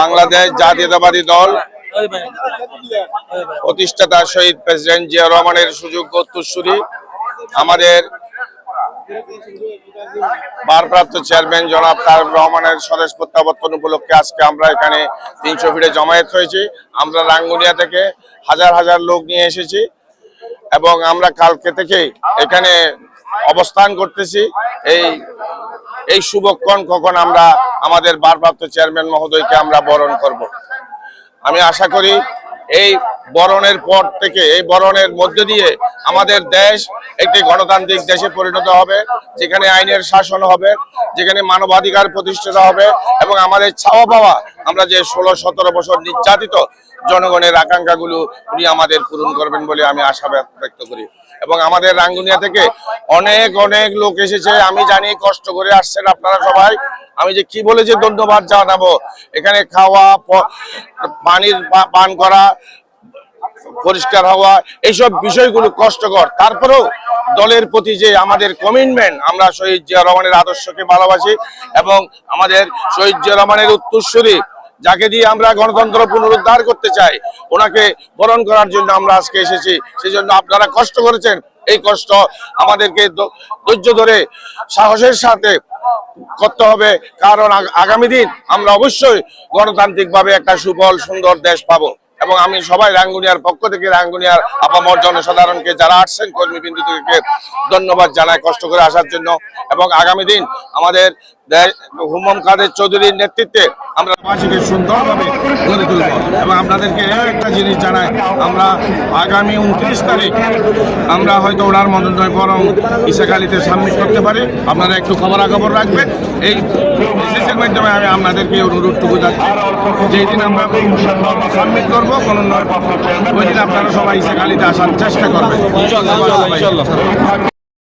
বাংলাদেশ জাতীয়তাবাদী দল প্রতিষ্ঠাতা শহীদ প্রেসিডেন্ট জিয়া রহমানের সুযোগ্য উত্তরসূরি। আমাদের ভারপ্রাপ্ত চেয়ারম্যান জনাব তারেক রহমানের স্বদেশ প্রত্যাবর্তন উপলক্ষে আজকে আমরা এখানে তিনশো ফিটে জমায়েত হয়েছি। আমরা রাঙ্গুনিয়া থেকে হাজার হাজার লোক নিয়ে এসেছি এবং আমরা কালকে থেকে এখানে অবস্থান করতেছি। এই এই শুভক্ষণ কখন আমরা আমাদের ভারপ্রাপ্ত চেয়ারম্যান মহোদয়কে আমরা বরণ করব। আমি আশা করি এই বরণের পর থেকে, এই বরণের মধ্যে দিয়ে আমাদের দেশ একটি গণতান্ত্রিক দেশে পরিণত হবে, যেখানে আইনের শাসন হবে, যেখানে মানবাধিকার প্রতিষ্ঠিত হবে এবং আমাদের ছাওয়া পাওয়া আমরা যে ষোলো সতেরো বছর নির্যাতিত জনগণের আকাঙ্ক্ষাগুলো উনি আমাদের পূরণ করবেন বলে আমি আশা ব্যক্ত করি। এবং আমাদের রাঙ্গুনিয়া থেকে অনেক অনেক লোক এসেছে, আমি জানি কষ্ট করে আসছেন আপনারা সবাই। আমি যে কি বলে যে ধন্যবাদ জানাব? এখানে খাওয়া পানির পান করা, পরিষ্কার হওয়া, এইসব বিষয়গুলো কষ্টকর। তারপরেও দলের প্রতি যে আমাদের কমিটমেন্ট আমরা শহীদ জিয়া রহমানের আদর্শকে ভালোবাসি এবং আমাদের শহীদ জিয়া রহমানের উত্তরসূরি, যাকে দিয়ে আমরা গণতন্ত্র পুনরুদ্ধার করতে চাই, ওনাকে বরণ করার জন্য আমরা আজকে এসেছি। সেই জন্য আপনারা কষ্ট করেছেন। এই কষ্ট আমাদেরকে ধৈর্য ধরে, সাহসের সাথে করতে হবে। কারণ আগামী দিন আমরা অবশ্যই গণতান্ত্রিকভাবে একটা সুফল, সুন্দর দেশ পাবো। এবং আমি সবাই রাঙ্গুনিয়ার পক্ষ থেকে রাঙ্গুনিয়ার আপামর জনসাধারণকে, যারা আসছেন কর্মীবিন্দু থেকে ধন্যবাদ জানাই কষ্ট করে আসার জন্য। এবং আগামী দিন আমাদের হুম্মম কাদের চৌধুরীর নেতৃত্বে আমরা বাসীকে সুন্দরভাবে গড়ে তুলব এবং আপনাদেরকে একটা জিনিস জানাই আমরা আগামী উনত্রিশ তারিখ আমরা হয়তো ওনার মনোনয়ন বরং ইসাখালিতে সাবমিট করতে পারি। আপনারা একটু খবরাখবর রাখবেন। এই মেসেজের মাধ্যমে আমি আপনাদেরকে অনুরোধটুকু যাচ্ছি যেই দিন আমরা সাবমিট করব মনোনয়ন ওই দিন আপনারা সবাই ইসাখালিতে আসার চেষ্টা করবেন।